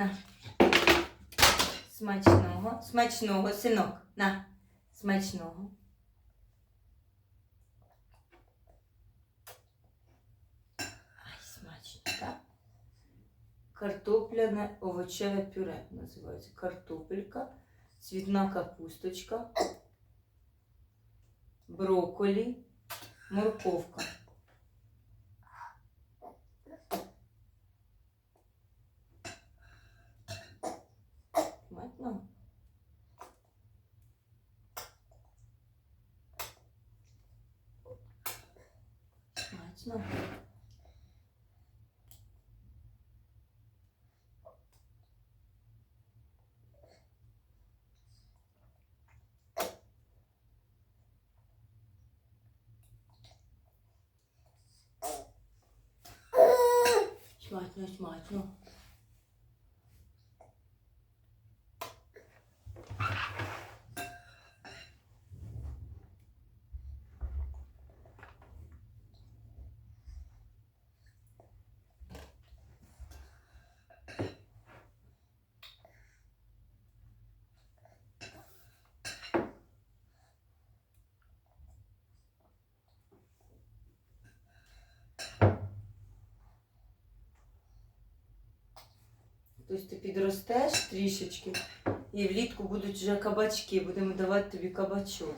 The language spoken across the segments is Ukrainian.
На. Смачного. Смачного, синок. На. Смачного. Ай, смачно, так? Картопляне овочеве пюре називається. Картопелька, цвітна капусточка, брокколі, морковка. Смачно? Смачно. Смачно, смачно. Тобто ти підростеш трішечки, і влітку будуть вже кабачки. Будемо давати тобі кабачок.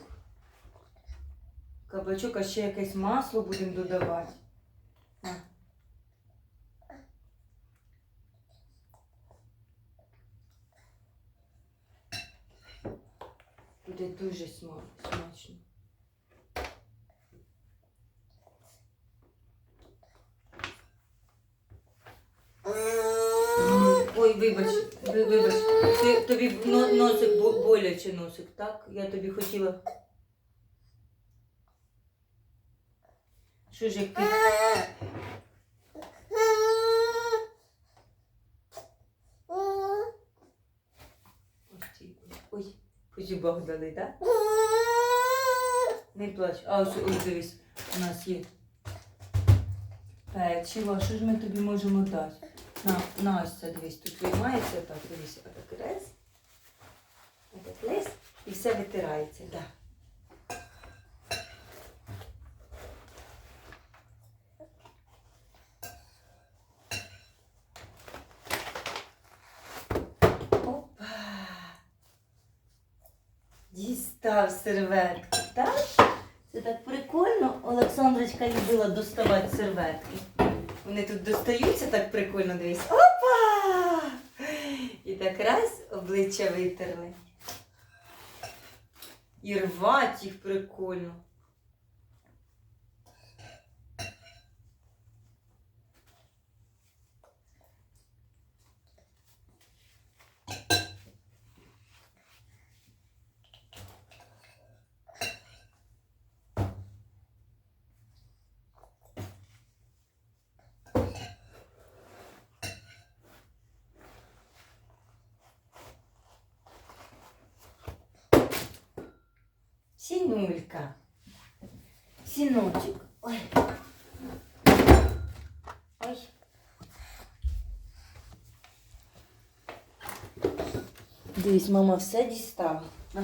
Кабачок, а ще якесь масло будемо додавати. Буде дуже смачно. Вибач, ви- вибач. Ти, тобі но- носик бо- боляче носик, так? Я тобі хотіла. Що ж як ти? Ось ці, зубах дали, так? Не плач. А ось, ось дивись, у нас є. Печиво, що ж ми тобі можемо дати? На, на ось це дивись, тут виймається, так, дивись, отак раз, отак раз, і все витирається, так. Опа! Дістав серветку, так? Це так прикольно. Олександрочка любила доставати серветки. Вони тут достаються так прикольно, дивись. Опа! І так раз обличчя витерли. І рвать їх прикольно. Синулька. Синочек. Ой. Ой. Дивись, мама все дістала. На.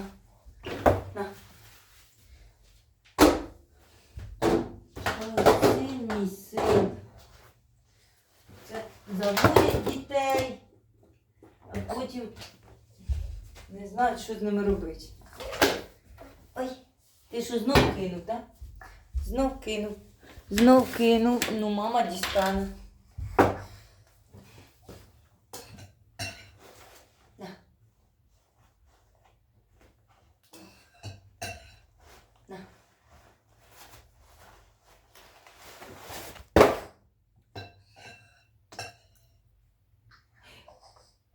На. Мій син. Це заводять дітей, а потім не знають, що з ними робити. Ти що знов кинув, так? Знов кинув. Знов кинув. Ну, мама дістане.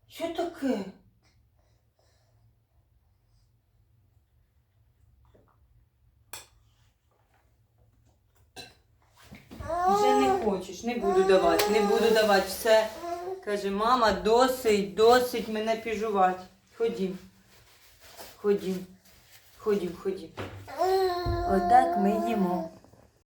Що таке? Вже не буду давати, не буду давати. Все. Каже, мама, досить, досить мене піжувати. Ходім. Ходім. Ходім, ходім. Отак ми їмо.